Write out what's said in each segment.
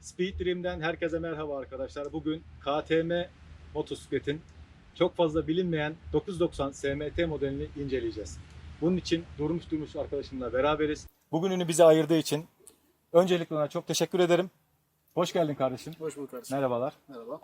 Speed Dream'den herkese merhaba arkadaşlar. Bugün KTM motosikletin çok fazla bilinmeyen 990 SMT modelini inceleyeceğiz. Bunun için Durmuş Durmuş arkadaşımla beraberiz. Bugününü bize ayırdığı için öncelikle ona çok teşekkür ederim. Hoş geldin kardeşim. Hoş bulduk kardeşim. Merhabalar. Merhaba.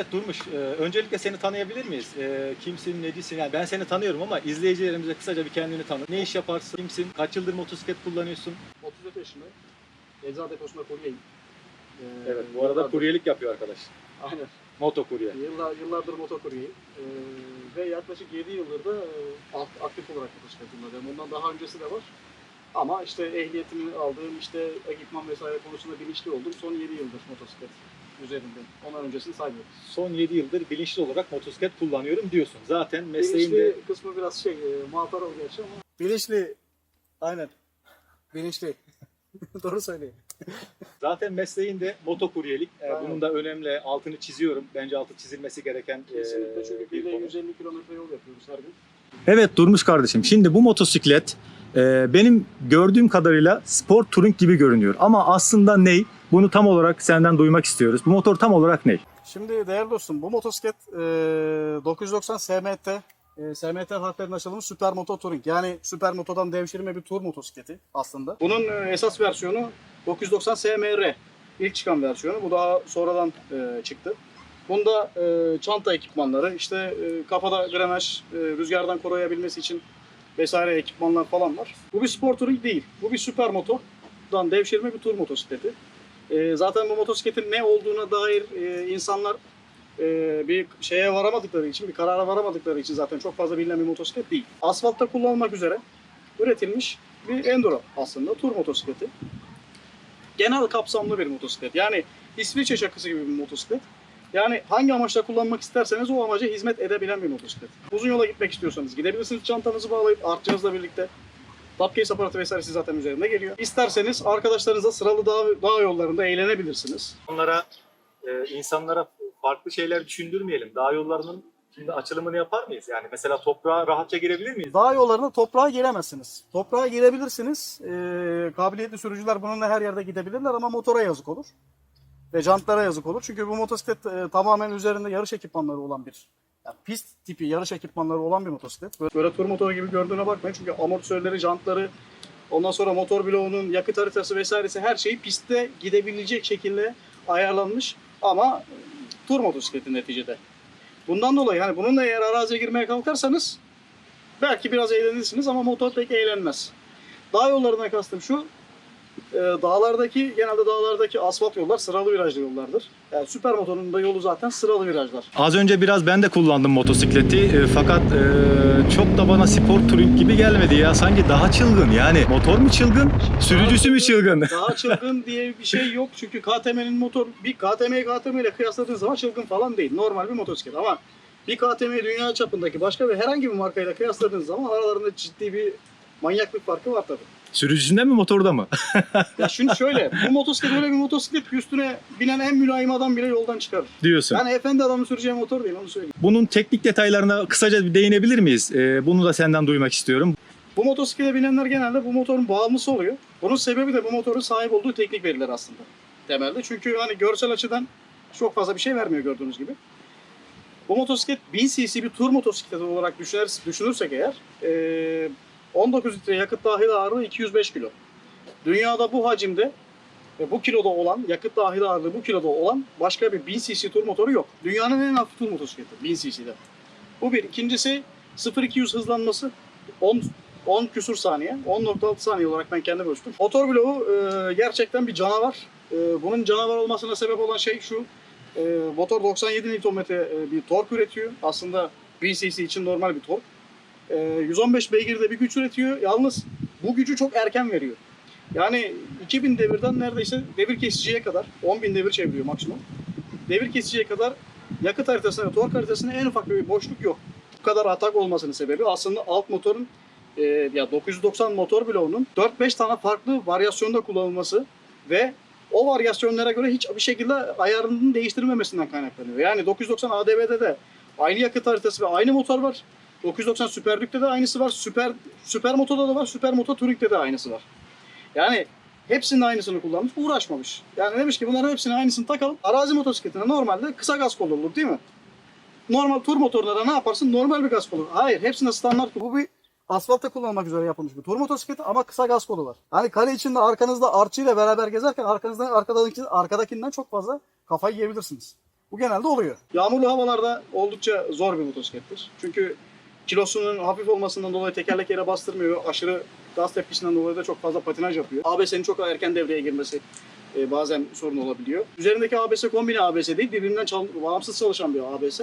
Evet Durmuş, e, öncelikle seni tanıyabilir miyiz? E, kimsin, necisin? Yani ben seni tanıyorum ama izleyicilerimize kısaca bir kendini tanı. Ne iş yaparsın, kimsin, kaç yıldır motosiklet kullanıyorsun? 34 yaşındayım. Eczacı deposunda kuryeyim. Ee, Evet, bu arada yıllardır- kuryelik yapıyor arkadaş. Aynen. Moto kurye. Yıllar, yıllardır motokuryeyim. Ee, ve yaklaşık 7 yıldır da e, ak- aktif olarak motosiklet kullanıyorum. Bundan daha öncesi de var. Ama işte ehliyetimi aldığım işte ekipman vesaire konusunda bilinçli oldum. Son 7 yıldır motosiklet üzerinde. Ondan öncesini saymıyorum. Son 7 yıldır bilinçli olarak motosiklet kullanıyorum diyorsun. Zaten mesleğinde Bilinçli kısmı biraz şey, e, muhatap oldu gerçi ama. Bilinçli. Aynen. Bilinçli. Doğru söyleyeyim. zaten mesleğinde moto kuryelik. E, Aynen. bunun da önemli altını çiziyorum. Bence altı çizilmesi gereken e, Kesinlikle çünkü bir konu. 150 kilometre yol yapıyoruz her gün. Evet Durmuş kardeşim. Şimdi bu motosiklet e, benim gördüğüm kadarıyla sport touring gibi görünüyor. Ama aslında ney? Bunu tam olarak senden duymak istiyoruz. Bu motor tam olarak ney? Şimdi değerli dostum bu motosiklet e, 990 SMT. E, SMT harflerinin açılımı Super Moto Touring. Yani Super Moto'dan devşirme bir tur motosikleti aslında. Bunun e, esas versiyonu 990 SMR. İlk çıkan versiyonu. Bu daha sonradan e, çıktı. Bunda e, çanta ekipmanları, işte e, kafada grenaj, e, rüzgardan koruyabilmesi için vesaire ekipmanlar falan var. Bu bir spor touring değil. Bu bir süper motodan devşirme bir tur motosikleti. E, zaten bu motosikletin ne olduğuna dair e, insanlar e, bir şeye varamadıkları için, bir karara varamadıkları için zaten çok fazla bilinen bir motosiklet değil. Asfaltta kullanılmak üzere üretilmiş bir enduro aslında tur motosikleti. Genel kapsamlı bir motosiklet. Yani İsviçre çakısı gibi bir motosiklet. Yani hangi amaçla kullanmak isterseniz o amaca hizmet edebilen bir motosiklet. Uzun yola gitmek istiyorsanız gidebilirsiniz çantanızı bağlayıp artçınızla birlikte. Top case aparatı vesairesi zaten üzerinde geliyor. İsterseniz arkadaşlarınızla sıralı dağ, dağ yollarında eğlenebilirsiniz. Onlara, e, insanlara farklı şeyler düşündürmeyelim. Dağ yollarının şimdi açılımını yapar mıyız? Yani mesela toprağa rahatça girebilir miyiz? Dağ yollarına toprağa giremezsiniz. Toprağa girebilirsiniz. Ee, kabiliyetli sürücüler bununla her yerde gidebilirler ama motora yazık olur. Ve jantlara yazık olur. Çünkü bu motosiklet e, tamamen üzerinde yarış ekipmanları olan bir yani pist tipi yarış ekipmanları olan bir motosiklet. Böyle, böyle tur motoru gibi gördüğüne bakmayın. Çünkü amortisörleri, jantları, ondan sonra motor bloğunun yakıt haritası vesairesi her şeyi pistte gidebilecek şekilde ayarlanmış. Ama tur motosikleti neticede. Bundan dolayı hani bununla eğer araziye girmeye kalkarsanız belki biraz eğlenirsiniz ama motor pek eğlenmez. Dağ yollarına kastım şu. E, dağlardaki genelde dağlardaki asfalt yollar sıralı virajlı yollardır. Yani süper motorun da yolu zaten sıralı virajlar. Az önce biraz ben de kullandım motosikleti E, fakat e, çok da bana spor touring gibi gelmedi ya. Sanki daha çılgın yani. Motor mu çılgın, sürücüsü mü çılgın? Daha çılgın diye bir şey yok çünkü KTM'nin motor bir KTM'yi KTM ile kıyasladığın zaman çılgın falan değil. Normal bir motosiklet ama bir KTM dünya çapındaki başka bir herhangi bir markayla kıyasladığınız zaman aralarında ciddi bir manyaklık farkı var tabii. Sürücüsünde mi motorda mı? Ya şimdi şöyle, bu motosiklet öyle bir motosiklet ki üstüne binen en mülayim adam bile yoldan çıkarır. Diyorsun. Yani efendi adamın süreceği motor değil onu söyleyeyim. Bunun teknik detaylarına kısaca bir değinebilir miyiz? E, bunu da senden duymak istiyorum. Bu motosiklete binenler genelde bu motorun bağımlısı oluyor. Bunun sebebi de bu motorun sahip olduğu teknik veriler aslında temelde. Çünkü hani görsel açıdan çok fazla bir şey vermiyor gördüğünüz gibi. Bu motosiklet 1000 cc bir tur motosikleti olarak düşünür, düşünürsek eğer eee, 19 litre yakıt dahil ağırlığı 205 kilo. Dünyada bu hacimde ve bu kiloda olan, yakıt dahil ağırlığı bu kiloda olan başka bir 1000 cc tur motoru yok. Dünyanın en hafif tur motosikleti 1000 cc'de. Bu bir. İkincisi 0-200 hızlanması 10 10 küsur saniye. 10.6 saniye olarak ben kendim ölçtüm. Motor bloğu e, gerçekten bir canavar. E, bunun canavar olmasına sebep olan şey şu. E, motor 97 Nm e, bir tork üretiyor. Aslında 1000 cc için normal bir tork. E, 115 beygirde bir güç üretiyor. Yalnız bu gücü çok erken veriyor. Yani 2000 devirden neredeyse devir kesiciye kadar 10.000 devir çeviriyor maksimum. Devir kesiciye kadar yakıt haritasında ve tork haritasında en ufak bir boşluk yok. Bu kadar atak olmasının sebebi aslında alt motorun e, ya 990 motor bloğunun 4-5 tane farklı varyasyonda kullanılması ve o varyasyonlara göre hiç bir şekilde ayarının değiştirilmemesinden kaynaklanıyor. Yani 990 ADV'de de aynı yakıt haritası ve aynı motor var. 990 Super Duke'de de aynısı var. Süper Süper Moto'da da var. Süper Moto Touring'de de aynısı var. Yani hepsinin aynısını kullanmış, uğraşmamış. Yani demiş ki bunların hepsinin aynısını takalım. Arazi motosikletine normalde kısa gaz kolu olur değil mi? Normal tur motoruna da ne yaparsın? Normal bir gaz kolu. Hayır, hepsinde standart. Bu bir asfaltta kullanılmak üzere yapılmış bir tur motosikleti ama kısa gaz kolu var. Hani kale içinde arkanızda arçıyla beraber gezerken arkanızdan arkadaki, arkadakinden çok fazla kafayı yiyebilirsiniz. Bu genelde oluyor. Yağmurlu havalarda oldukça zor bir motosiklettir. Çünkü kilosunun hafif olmasından dolayı tekerlek yere bastırmıyor. Aşırı gaz tepkisinden dolayı da çok fazla patinaj yapıyor. ABS'nin çok erken devreye girmesi e, bazen sorun olabiliyor. Üzerindeki ABS kombine ABS değil, birbirinden bağımsız çalışan bir ABS.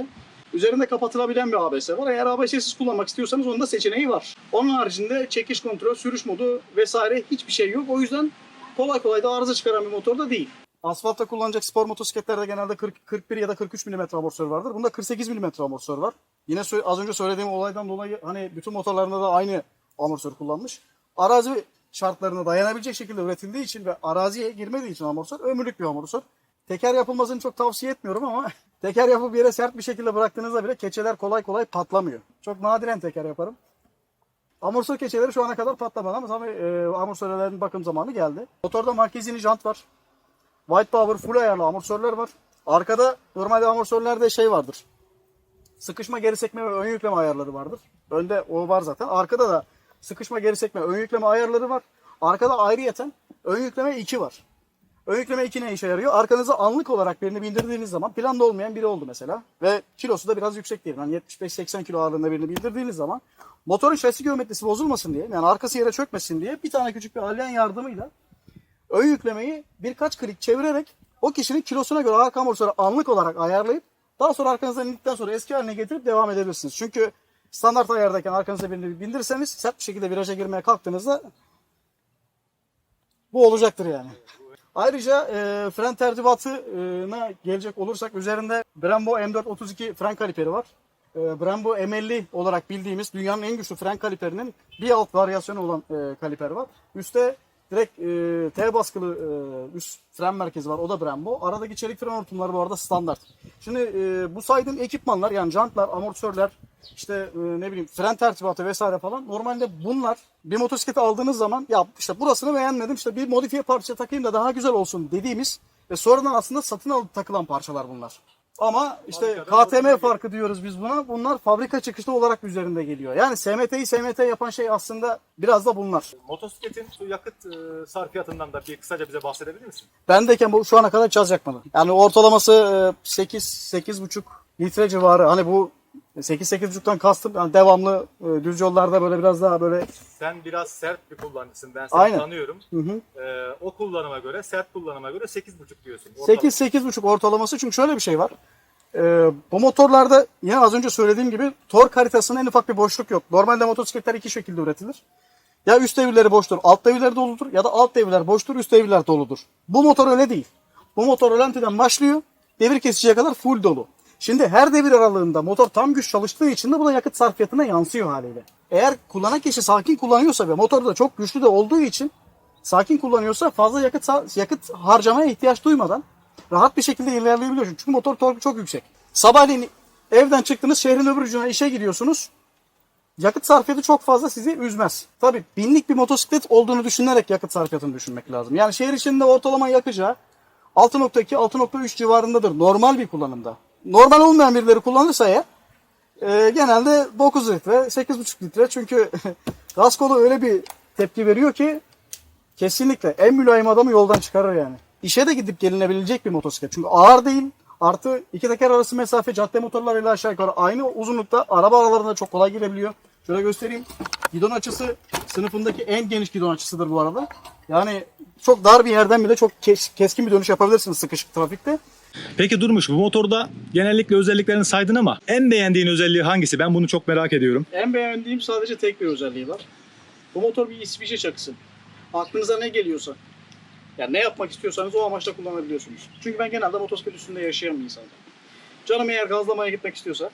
Üzerinde kapatılabilen bir ABS var. Eğer ABS'siz kullanmak istiyorsanız onun da seçeneği var. Onun haricinde çekiş kontrol, sürüş modu vesaire hiçbir şey yok. O yüzden kolay kolay da arıza çıkaran bir motor da değil. Asfaltta kullanacak spor motosikletlerde genelde 40, 41 ya da 43 mm amortisör vardır. Bunda 48 mm amortisör var. Yine az önce söylediğim olaydan dolayı hani bütün motorlarında da aynı amortisör kullanmış. Arazi şartlarına dayanabilecek şekilde üretildiği için ve araziye girmediği için amortisör ömürlük bir amortisör. Teker yapılmasını çok tavsiye etmiyorum ama teker yapıp yere sert bir şekilde bıraktığınızda bile keçeler kolay kolay patlamıyor. Çok nadiren teker yaparım. Amortisör keçeleri şu ana kadar patlamadı ama tabii e, amortisörlerin bakım zamanı geldi. Motorda markezini jant var. White Power full ayarlı amortisörler var. Arkada normalde amortisörlerde şey vardır. Sıkışma geri sekme ve ön yükleme ayarları vardır. Önde o var zaten. Arkada da sıkışma geri sekme ön yükleme ayarları var. Arkada ayrıyeten ön yükleme 2 var. Ön yükleme 2 ne işe yarıyor? Arkanıza anlık olarak birini bindirdiğiniz zaman planda olmayan biri oldu mesela. Ve kilosu da biraz yüksek değil. Yani 75-80 kilo ağırlığında birini bindirdiğiniz zaman motorun şasi geometrisi bozulmasın diye yani arkası yere çökmesin diye bir tane küçük bir alyan yardımıyla ön yüklemeyi birkaç klik çevirerek o kişinin kilosuna göre arka amortisörü anlık olarak ayarlayıp daha sonra arkanızdan indikten sonra eski haline getirip devam edebilirsiniz. Çünkü standart ayardayken arkanıza birini bindirirseniz sert bir şekilde viraja girmeye kalktığınızda bu olacaktır yani. Ayrıca e, fren tertibatına gelecek olursak üzerinde Brembo M432 fren kaliperi var. E, Brembo M50 olarak bildiğimiz dünyanın en güçlü fren kaliperinin bir alt varyasyonu olan e, kaliper var. Üste direkt e, T baskılı e, üst fren merkezi var. O da Brembo. Aradaki çelik fren hortumları bu arada standart. Şimdi e, bu saydığım ekipmanlar yani jantlar, amortisörler, işte e, ne bileyim fren tertibatı vesaire falan. Normalde bunlar bir motosikleti aldığınız zaman ya işte burasını beğenmedim işte bir modifiye parça takayım da daha güzel olsun dediğimiz ve sonradan aslında satın alıp takılan parçalar bunlar. Ama işte KTM farkı diyoruz biz buna. Bunlar fabrika çıkışlı olarak üzerinde geliyor. Yani SMT'yi SMT yapan şey aslında biraz da bunlar. Motosikletin şu yakıt e, sarfiyatından da bir kısaca bize bahsedebilir misin? Bendeyken bu şu ana kadar hiç az yakmadı. Yani ortalaması e, 8 8,5 litre civarı. Hani bu 8 8,5'tan kastım yani devamlı e, düz yollarda böyle biraz daha böyle Sen biraz sert bir kullanıcısın. Ben seni Aynen. tanıyorum. hı hı. E, o kullanıma göre, sert kullanıma göre 8,5 diyorsun. Ortalama. 8 8,5 ortalaması çünkü şöyle bir şey var. Ee, bu motorlarda yine az önce söylediğim gibi tork haritasında en ufak bir boşluk yok. Normalde motosikletler iki şekilde üretilir. Ya üst devirleri boştur, alt devirleri doludur ya da alt devirler boştur, üst devirler doludur. Bu motor öyle değil. Bu motor rölantiden başlıyor, devir kesiciye kadar full dolu. Şimdi her devir aralığında motor tam güç çalıştığı için de bu da yakıt sarfiyatına yansıyor haliyle. Eğer kullanan kişi sakin kullanıyorsa ve motor da çok güçlü de olduğu için sakin kullanıyorsa fazla yakıt yakıt harcamaya ihtiyaç duymadan rahat bir şekilde ilerleyebiliyor. Çünkü motor torku çok yüksek. Sabahleyin evden çıktınız şehrin öbür ucuna işe gidiyorsunuz. Yakıt sarfiyatı çok fazla sizi üzmez. Tabii binlik bir motosiklet olduğunu düşünerek yakıt sarfiyatını düşünmek lazım. Yani şehir içinde ortalama yakacağı 6.2-6.3 civarındadır normal bir kullanımda. Normal olmayan birileri kullanırsa eğer e, genelde 9 litre, 8.5 litre çünkü gaz kolu öyle bir tepki veriyor ki Kesinlikle. En mülayim adamı yoldan çıkarır yani. İşe de gidip gelinebilecek bir motosiklet. Çünkü ağır değil. Artı iki teker arası mesafe cadde motorlarıyla aşağı yukarı aynı uzunlukta. Araba aralarında çok kolay girebiliyor. Şöyle göstereyim. Gidon açısı sınıfındaki en geniş gidon açısıdır bu arada. Yani çok dar bir yerden bile çok kes- keskin bir dönüş yapabilirsiniz sıkışık trafikte. Peki Durmuş bu motorda genellikle özelliklerini saydın ama en beğendiğin özelliği hangisi? Ben bunu çok merak ediyorum. En beğendiğim sadece tek bir özelliği var. Bu motor bir İsviçre çakısı. Aklınıza ne geliyorsa, yani ne yapmak istiyorsanız o amaçla kullanabiliyorsunuz. Çünkü ben genelde motosiklet üstünde yaşayan bir insanım. Canım eğer gazlamaya gitmek istiyorsa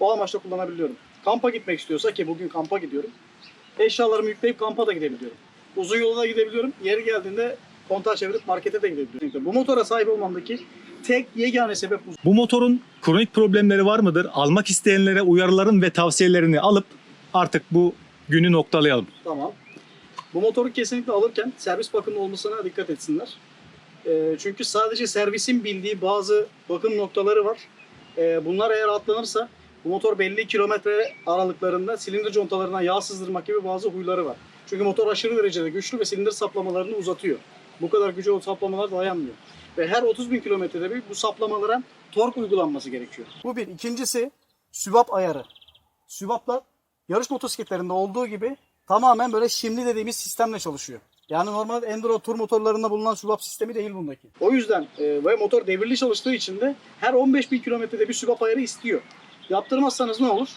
o amaçla kullanabiliyorum. Kampa gitmek istiyorsa ki bugün kampa gidiyorum. Eşyalarımı yükleyip kampa da gidebiliyorum. Uzun yola da gidebiliyorum. Yeri geldiğinde kontağı çevirip markete de gidebiliyorum. Bu motora sahip olmamdaki tek yegane sebep bu. Bu motorun kronik problemleri var mıdır? Almak isteyenlere uyarıların ve tavsiyelerini alıp artık bu günü noktalayalım. Tamam. Bu motoru kesinlikle alırken servis bakımlı olmasına dikkat etsinler. Ee, çünkü sadece servisin bildiği bazı bakım noktaları var. Ee, bunlar eğer atlanırsa bu motor belli kilometre aralıklarında silindir contalarına yağ sızdırmak gibi bazı huyları var. Çünkü motor aşırı derecede güçlü ve silindir saplamalarını uzatıyor. Bu kadar gücü o saplamalar dayanmıyor. Ve her 30 bin kilometrede bir bu saplamalara tork uygulanması gerekiyor. Bu bir. İkincisi sübap ayarı. Sübaplar yarış motosikletlerinde olduğu gibi tamamen böyle şimdi dediğimiz sistemle çalışıyor. Yani normal enduro tur motorlarında bulunan sübap sistemi değil bundaki. O yüzden e, ve motor devirli çalıştığı için de her 15 bin kilometrede bir sübap ayarı istiyor. Yaptırmazsanız ne olur?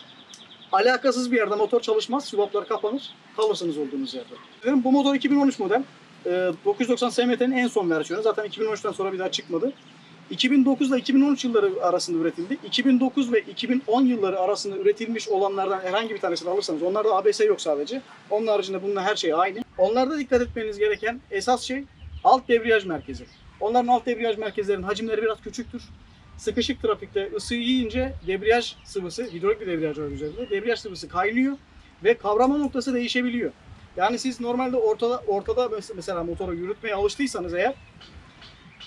Alakasız bir yerde motor çalışmaz, sübaplar kapanır, kalırsınız olduğunuz yerde. Bu motor 2013 model. E, 990 SMT'nin en son versiyonu. Zaten 2013'ten sonra bir daha çıkmadı. 2009 ile 2013 yılları arasında üretildi. 2009 ve 2010 yılları arasında üretilmiş olanlardan herhangi bir tanesini alırsanız, onlarda ABS yok sadece. Onun haricinde bununla her şey aynı. Onlarda dikkat etmeniz gereken esas şey alt debriyaj merkezi. Onların alt debriyaj merkezlerinin hacimleri biraz küçüktür. Sıkışık trafikte ısı yiyince debriyaj sıvısı, hidrolik bir debriyaj var üzerinde, debriyaj sıvısı kaynıyor ve kavrama noktası değişebiliyor. Yani siz normalde ortada ortada mes- mesela motoru yürütmeye alıştıysanız eğer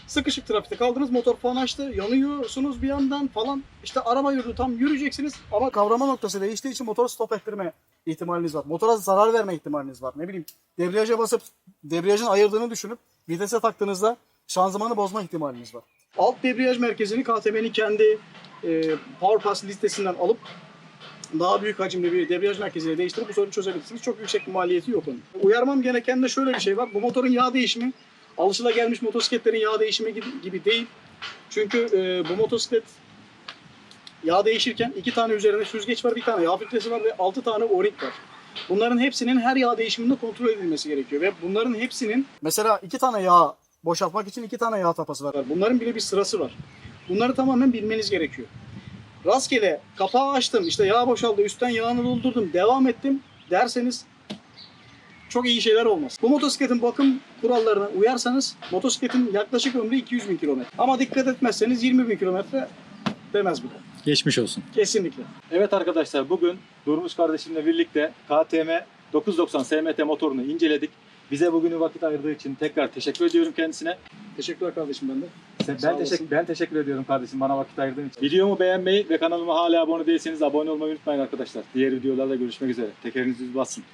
sıkışık trafikte kaldınız motor falan açtı yanıyorsunuz bir yandan falan işte araba yürüdü tam yürüyeceksiniz ama kavrama noktası değiştiği için motoru stop ettirme ihtimaliniz var. Motora zarar verme ihtimaliniz var. Ne bileyim debriyaja basıp debriyajın ayırdığını düşünüp vitese taktığınızda şanzımanı bozma ihtimaliniz var. Alt debriyaj merkezini KTM'nin kendi e, Power Pass listesinden alıp daha büyük hacimli bir debriyaj merkeziyle değiştirip bu sorunu çözebilirsiniz. Çok yüksek bir maliyeti yok onun. Uyarmam gereken de şöyle bir şey var. Bu motorun yağ değişimi alışılagelmiş motosikletlerin yağ değişimi gibi, değil. Çünkü e, bu motosiklet yağ değişirken iki tane üzerinde süzgeç var, bir tane yağ filtresi var ve altı tane o-ring var. Bunların hepsinin her yağ değişiminde kontrol edilmesi gerekiyor ve bunların hepsinin mesela iki tane yağ boşaltmak için iki tane yağ tapası var. Bunların bile bir sırası var. Bunları tamamen bilmeniz gerekiyor. Rastgele kapağı açtım, işte yağ boşaldı, üstten yağını doldurdum, devam ettim derseniz çok iyi şeyler olmaz. Bu motosikletin bakım kurallarına uyarsanız motosikletin yaklaşık ömrü 200 bin kilometre. Ama dikkat etmezseniz 20 bin kilometre demez bile. Geçmiş olsun. Kesinlikle. Evet arkadaşlar bugün Durmuş kardeşimle birlikte KTM 990 SMT motorunu inceledik. Bize bugünü vakit ayırdığı için tekrar teşekkür ediyorum kendisine. Teşekkürler kardeşim ben de. Ben teşekkür, ben teşekkür ediyorum kardeşim bana vakit ayırdığın için. Videomu beğenmeyi ve kanalıma hala abone değilseniz abone olmayı unutmayın arkadaşlar. Diğer videolarda görüşmek üzere. Tekeriniz düz bassın.